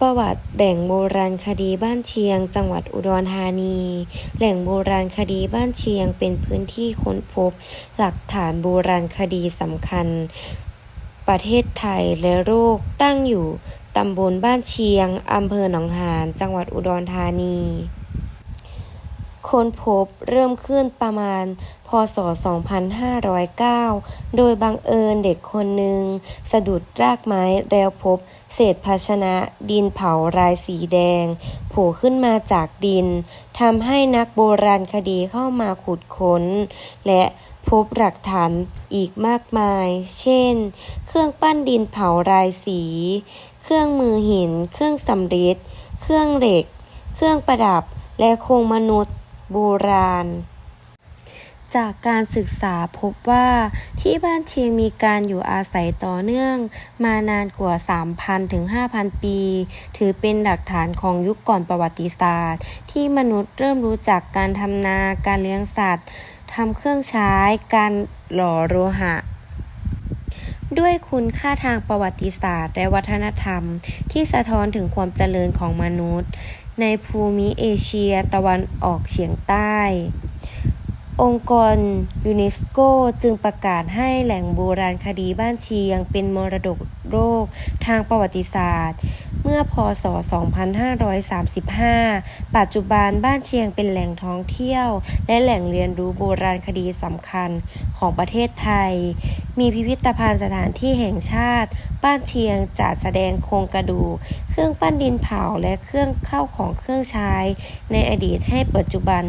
ประวัติแหล่งโบราณคดีบ้านเชียง จังหวัดอุดรธานี แหล่งโบราณคดีบ้านเชียงเป็นพื้นที่ค้นพบ หลักฐานโบราณคดีสำคัญ ประเทศไทยและโลกตั้งอยู่ตำบลบ้านเชียงอำเภอหนองหาน จังหวัดอุดรธานี ค้นพบเริ่มขึ้นประมาณ พศ 2509 โดยบังเอิญเด็กคนหนึ่ง สะดุดรากไม้แล้วพบ เศษภาชนะดินเผารายสีแดงโผล่ขึ้นมาจากดินทำให้นักโบราณคดีเข้ามาขุดค้น และพบหลักฐานอีกมากมาย เช่น เครื่องปั้นดินเผารายสี เครื่องมือหิน เครื่องสำริด เครื่องเหล็ก เครื่องประดับ และโครงมนุษย์ โบราณ จากการศึกษาพบว่าที่บ้านเชียงมีการอยู่อาศัยต่อเนื่อง มานานกว่า 3,000 ถึง 5,000 ปี ถือเป็นหลักฐานของยุคก่อนประวัติศาสตร์ ที่มนุษย์เริ่มรู้จักการทำนา การเลี้ยงสัตว์ทำเครื่องใช้ การหล่อโลหะ ด้วยคุณค่าทางประวัติศาสตร์ และวัฒนธรรม ที่สะท้อนถึงความเจริญของมนุษย์ ในภูมิเอเชียตะวันออกเฉียงใต้ องค์กรยูเนสโกจึงประกาศให้แหล่งโบราณคดีบ้านเชียง เป็นมรดกโลกทางประวัติศาสตร์ เมื่อพศ 2535 ปัจจุบันบ้านเชียงเป็นแหล่งท่องเที่ยว และแหล่งเรียนรู้โบราณคดีสำคัญของประเทศไทย มีพิพิธภัณฑ์สถานที่แห่งชาติ บ้านเชียงจัดแสดงโครงกระดู เครื่องปั้นดินเผาและเครื่องเข้าของเครื่องใช้ ในอดีตให้ปัจจุบัน